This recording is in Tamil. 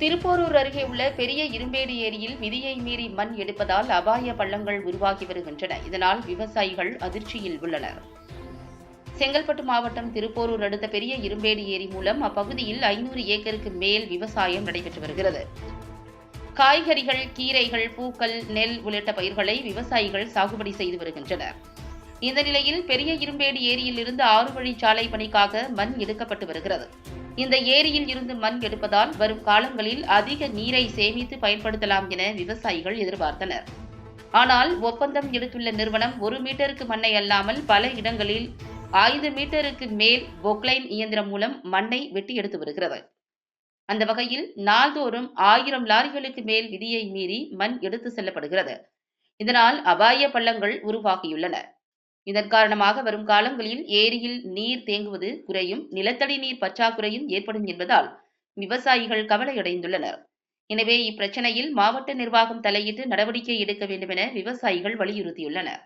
திருப்போரூர் அருகே உள்ள பெரிய இரும்பேடு ஏரியில் விதியை மீறி மண் எடுப்பதால் அபாய பள்ளங்கள் உருவாகி வருகின்றன. இதனால் விவசாயிகள் அதிர்ச்சியில் உள்ளனர். செங்கல்பட்டு மாவட்டம் திருப்போரூர் அடுத்த பெரிய இரும்பேடு ஏரி மூலம் அப்பகுதியில் ஐநூறு ஏக்கருக்கு மேல் விவசாயம் நடைபெற்று வருகிறது. காய்கறிகள் கீரைகள் பூக்கள் நெல் உள்ளிட்ட பயிர்களை விவசாயிகள் சாகுபடி செய்து வருகின்றனர். இந்த நிலையில் பெரிய இரும்பேடு ஏரியில் இருந்து ஆறு வழிச்சாலை பணிக்காக மண் எடுக்கப்பட்டு வருகிறது. இந்த ஏரியில் இருந்து மண் எடுப்பதால் வரும் காலங்களில் அதிக நீரை சேமித்து பயன்படுத்தலாம் என விவசாயிகள் எதிர்பார்த்தனர். ஆனால் ஒப்பந்தம் எடுத்துள்ள நிறுவனம் ஒரு மீட்டருக்கு மண்ணை அல்லாமல் பல இடங்களில் ஐந்து மீட்டருக்கு மேல் பொக்லைன் இயந்திரம் மூலம் மண்ணை வெட்டி எடுத்து வருகிறது. அந்த வகையில் நாள்தோறும் ஆயிரம் லாரிகளுக்கு மேல் விதியை மீறி மண் எடுத்து செல்லப்படுகிறது. இதனால் அபாய பள்ளங்கள் உருவாகியுள்ளன. இதன் காரணமாக வரும் காலங்களில் ஏரியில் நீர் தேங்குவது குறையும் நிலத்தடி நீர் பற்றாக்குறையும் ஏற்படும் என்பதால் விவசாயிகள் கவலையடைந்துள்ளனர். எனவே இப்பிரச்சனையில் மாவட்ட நிர்வாகம் தலையிட்டு நடவடிக்கை எடுக்க வேண்டும் என விவசாயிகள் வலியுறுத்தியுள்ளனர்.